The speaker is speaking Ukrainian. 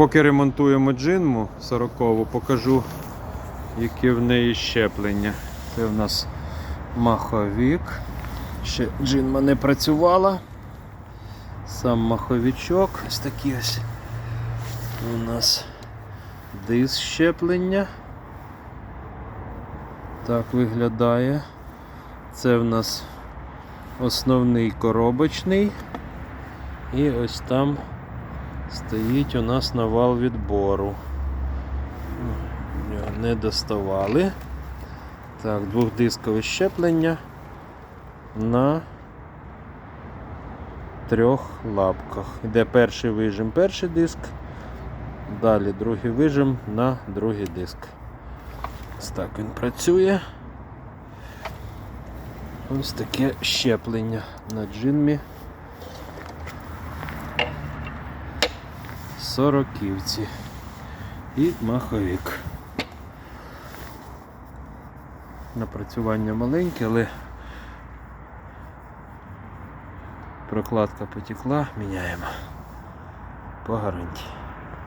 Поки ремонтуємо джинму 40 покажу, які в неї щеплення. Це в нас маховік. Ще джинма не працювала. Сам маховичок. Ось такий ось у нас диск щеплення. Так виглядає. Це в нас основний коробочний. І ось там стоїть у нас навал відбору. Його не доставали. Так, двохдискове щеплення на трьох лапках. Іде перший вижим, перший диск, далі другий вижим на другий диск. Ось так він працює. Ось таке щеплення на джинмі. Сороківці і маховик. Напрацювання маленьке, але прокладка потекла, міняємо по гарантії.